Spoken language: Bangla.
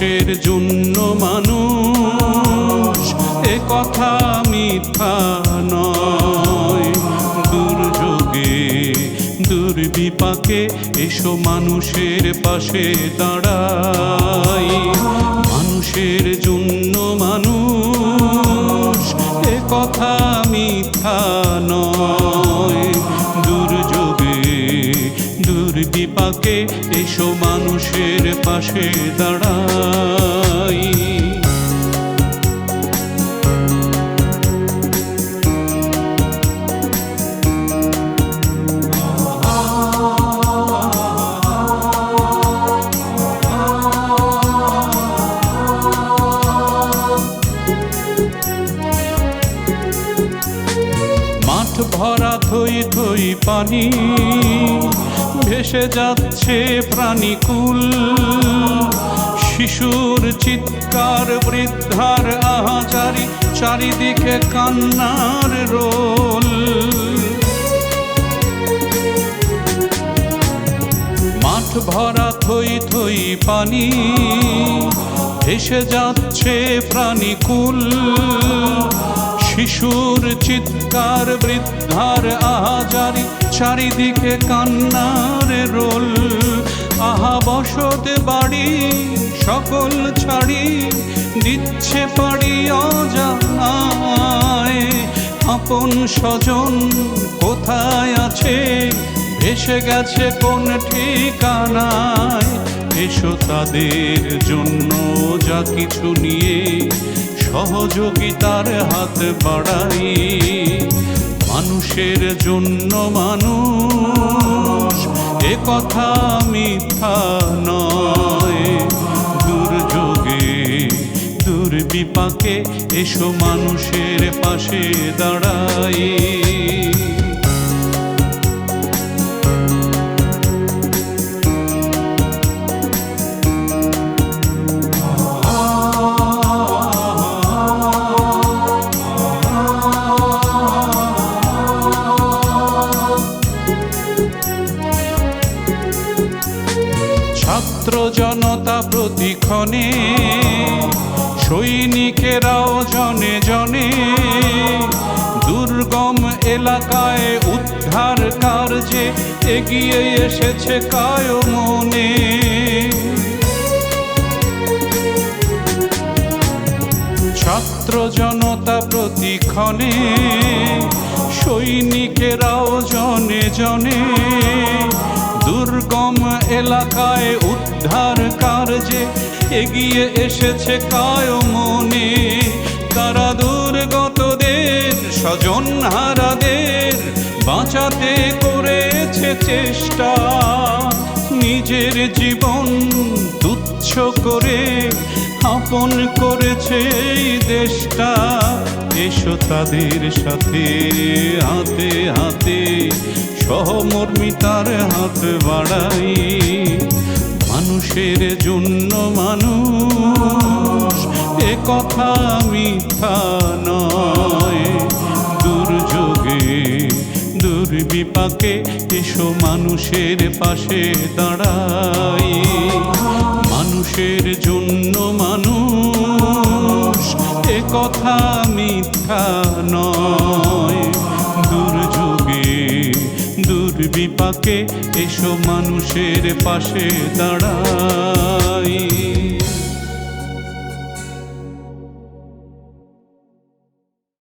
মানুষের জন্য মানুষ, এ কথা মিথ্যা নয়। দুর্যোগে, দুর্বিপাকে এসো মানুষের পাশে দাঁড়াই। মানুষের জন্য মানুষ, এ কথা মিথ্যা নয়। দুর্বিপাকে এসো মানুষের পাশে দাঁড়াই। ভরা থই থই পানি ভেসে যাচ্ছে প্রাণীকুল। শিশুর চিৎকার, বৃদ্ধার আহাজারি চারিদিকে কান্নার রোল। মাঠ ভরা থই থই পানি, ভেসে যাচ্ছে প্রাণীকুল। শিশুর চিৎকার, বৃদ্ধার আহাজারি চারিদিকে কান্নার রোল। আহা, বসত বাড়ি, সকল ছাড়ি দিচ্ছে পাড়ি অজানায়। আপন স্বজন কোথায় আছে? এসে গেছে কোন ঠিকানায়? এসো তাদের জন্য যা কিছু নিয়ে সহযোগিতার হাত বাড়াই। মানুষের জন্য মানুষ কথা মিথ্যা নয়। দুর্যোগে দুর্বিপাকে এসো মানুষের পাশে দাঁড়াই। ছাত্র জনতা প্রতিক্ষণে, সৈনিকেরাও জনে জনে, দুর্গম এলাকায় উদ্ধার কার্যে এগিয়ে এসেছে কায় মনে ছাত্র জনতা প্রতিক্ষণে, সৈনিকেরাও জনে জনে দুর্গম এলাকায় উদ্ধার কার্যে এগিয়ে এসেছে কায় মনে তারা দুর্গতদের স্বজন হারাদের বাঁচাতে করেছে চেষ্টা। নিজের জীবন তুচ্ছ করে আপন করেছে এই দেশটা। এসো তাদের সাথে, হাতে হাতে সহমর্মিতার হাত বাড়াই। মানুষের জন্য মানুষ, এ কথা মিথ্যা নয়। দুর্যোগে, দুর্বিপাকে এসো মানুষের পাশে দাঁড়াই। মানুষের জন্য মানুষ এ কথা মিথ্যা নয়। দুর্যোগে দুর্বিপাকে এসো মানুষের পাশে দাঁড়াই।